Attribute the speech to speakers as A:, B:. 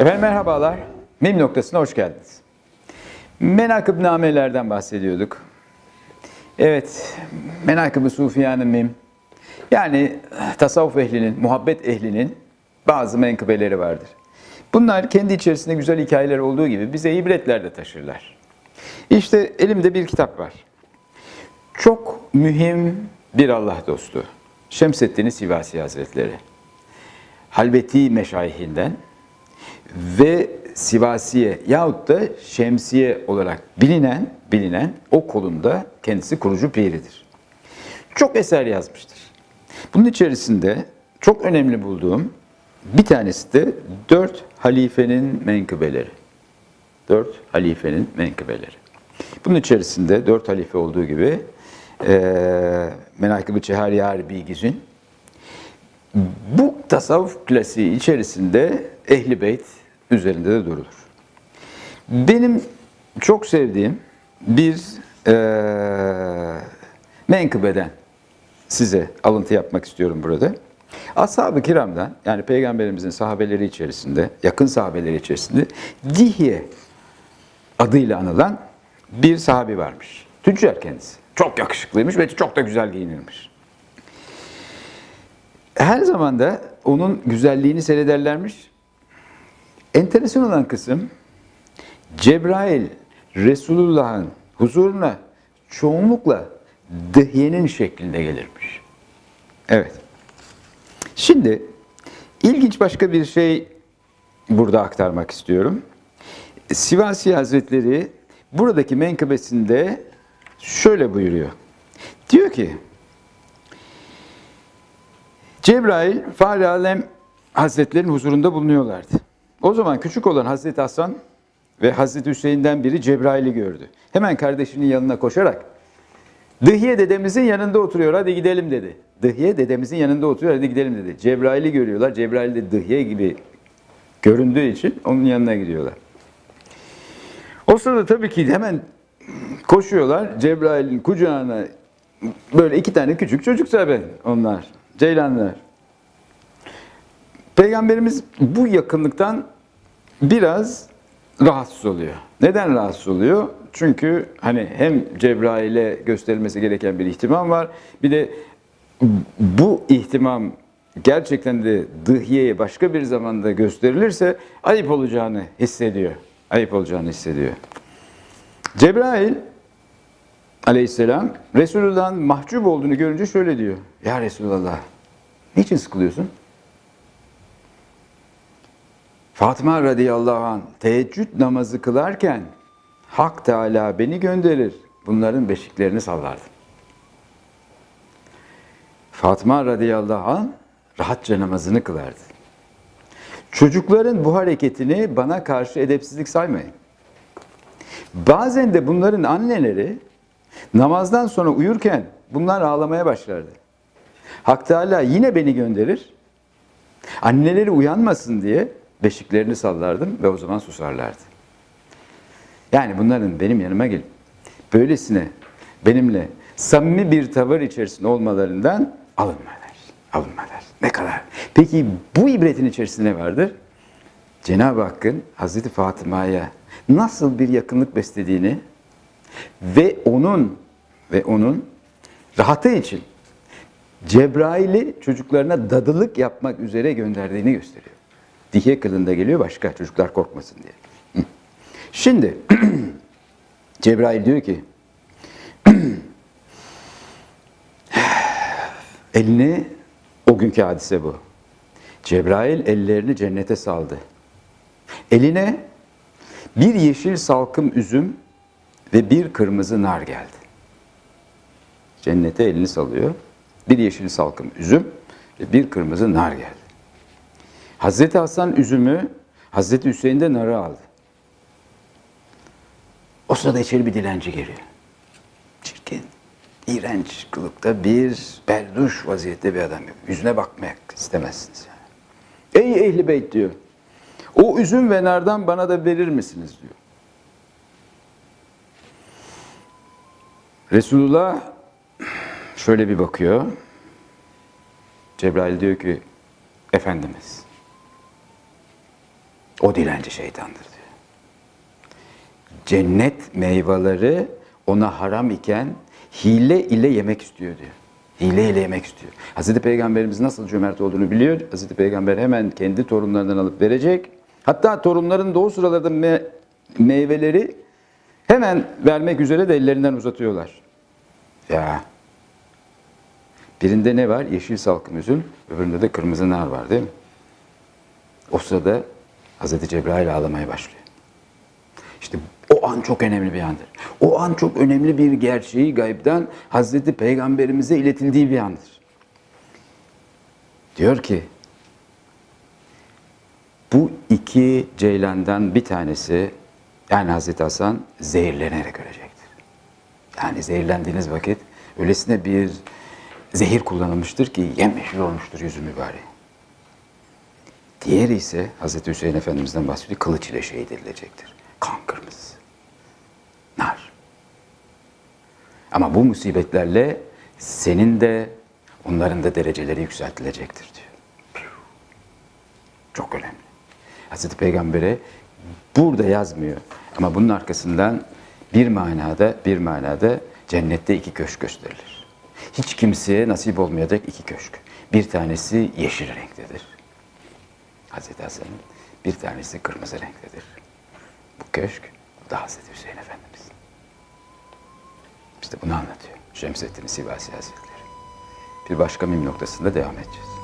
A: Efendim merhabalar. Mim noktasına hoş geldiniz. Menakıb namelerden bahsediyorduk. Evet, menakıb-ı sufiyanın mim. Yani tasavvuf ehlinin, muhabbet ehlinin bazı menkıbeleri vardır. Bunlar kendi içerisinde güzel hikayeler olduğu gibi bize ibretler de taşırlar. İşte elimde bir kitap var. Çok mühim bir Allah dostu. Şemseddin Sivasi Hazretleri. Halveti meşayihinden ve Sivasiye yahut da Şemsiye olarak bilinen bilinen o kolunda kendisi kurucu piridir. Çok eser yazmıştır. Bunun içerisinde çok önemli bulduğum bir tanesi de dört halifenin menkıbeleri. Dört halifenin menkıbeleri. Bunun içerisinde dört halife olduğu gibi Menakıb-ı Çeharyar Bilgiz'in bu tasavvuf klasiği içerisinde Ehli Beyt üzerinde de durulur. Benim çok sevdiğim bir eee menkıbeden size alıntı yapmak istiyorum burada. Ashab-ı kiramdan yani peygamberimizin sahabeleri içerisinde, yakın sahabeleri içerisinde Dihye adıyla anılan bir sahabi varmış. Tüccar kendisi. Çok yakışıklıymış ve çok da güzel giyinirmiş. Her zaman da onun güzelliğini seyrederlermiş. Enteresan olan kısım Cebrail Resulullah'ın huzuruna çoğunlukla dıhyenin şeklinde gelirmiş. Evet. Şimdi ilginç başka bir şey burada aktarmak istiyorum. Sivasi Hazretleri buradaki menkıbesinde şöyle buyuruyor. Diyor ki Cebrail Fahri Alem Hazretlerinin huzurunda bulunuyorlardı. O zaman küçük olan Hazreti Hasan ve Hazreti Hüseyin'den biri Cebrail'i gördü. Hemen kardeşinin yanına koşarak Dıhye dedemizin yanında oturuyor hadi gidelim dedi. Dıhye dedemizin yanında oturuyor hadi gidelim dedi. Cebrail'i görüyorlar. Cebrail de Dıhye gibi göründüğü için onun yanına gidiyorlar. O sırada tabii ki hemen koşuyorlar. Cebrail'in kucağına böyle iki tane küçük çocuk tabii onlar. Ceylanlar. Peygamberimiz bu yakınlıktan biraz rahatsız oluyor. Neden rahatsız oluyor? Çünkü hani hem Cebrail'e gösterilmesi gereken bir ihtimam var. Bir de bu ihtimam gerçekten de Dıhye'ye başka bir zamanda gösterilirse ayıp olacağını hissediyor. Ayıp olacağını hissediyor. Cebrail aleyhisselam Resulullah'ın mahcup olduğunu görünce şöyle diyor. Ya Resulullah niçin sıkılıyorsun? Fatıma radıyallahu anh teheccüd namazı kılarken Hak Teala beni gönderir. Bunların beşiklerini sallardım. Fatıma radıyallahu anh rahatça namazını kılardı. Çocukların bu hareketini bana karşı edepsizlik saymayın. Bazen de bunların anneleri namazdan sonra uyurken bunlar ağlamaya başlardı. Hak Teala yine beni gönderir. Anneleri uyanmasın diye beşiklerini sallardım ve o zaman susarlardı. Yani bunların benim yanıma gelip böylesine benimle samimi bir tavır içerisinde olmalarından alınmalar. Alınmalar. Ne kadar? Peki bu ibretin içerisinde ne vardır? Cenab-ı Hakk'ın Hazreti Fatıma'ya nasıl bir yakınlık beslediğini ve onun ve onun rahatı için Cebrail'i çocuklarına dadılık yapmak üzere gönderdiğini gösteriyor. Dihye kılında geliyor başka çocuklar korkmasın diye. Şimdi Cebrail diyor ki elini o günkü hadise bu. Cebrail ellerini cennete saldı. Eline bir yeşil salkım üzüm ve bir kırmızı nar geldi. Cennete elini salıyor. Bir yeşil salkım üzüm ve bir kırmızı nar geldi. Hazreti Hasan üzümü, Hazreti Hüseyin de narı aldı. O sırada içeri bir dilenci geliyor. Çirkin, iğrenç kılıkta bir berduş vaziyette bir adam. Yüzüne bakmak istemezsiniz yani. Ey ehli beyt diyor. O üzüm ve nardan bana da verir misiniz diyor. Resulullah Şöyle bir bakıyor. Cebrail diyor ki Efendimiz o dilenci şeytandır diyor. Cennet meyveleri ona haram iken hile ile yemek istiyor diyor. Hile ile yemek istiyor. Hazreti Peygamberimiz nasıl cömert olduğunu biliyor. Hazreti Peygamber hemen kendi torunlarından alıp verecek. Hatta torunların da o sıralarda me- meyveleri hemen vermek üzere de ellerinden uzatıyorlar. Ya. Birinde ne var? Yeşil salkım üzüm, öbüründe de kırmızı nar var değil mi? O sırada Hazreti Cebrail ağlamaya başlıyor. İşte o an çok önemli bir andır. O an çok önemli bir gerçeği gaybden Hazreti Peygamberimize iletildiği bir andır. Diyor ki, bu iki ceylandan bir tanesi, yani Hazreti Hasan zehirlenerek ölecektir. Yani zehirlendiğiniz vakit öylesine bir zehir kullanılmıştır ki yemyeşil olmuştur yüzü mübarek. Diğeri ise Hazreti Hüseyin Efendimiz'den bahsediyor. Kılıç ile şehit edilecektir. Kan kırmızısı. Nar. Ama bu musibetlerle senin de onların da dereceleri yükseltilecektir diyor. Çok önemli. Hazreti Peygamber'e burada yazmıyor. Ama bunun arkasından bir manada bir manada cennette iki köşk gösterilir. Hiç kimseye nasip olmayacak iki köşk. Bir tanesi yeşil renktedir. Hazreti Hasan'ın bir tanesi kırmızı renktedir. Bu köşk bu da Hazreti Hüseyin Efendimiz. İşte bunu anlatıyor Şemsettin Sivasi Hazretleri. Bir başka mim noktasında devam edeceğiz.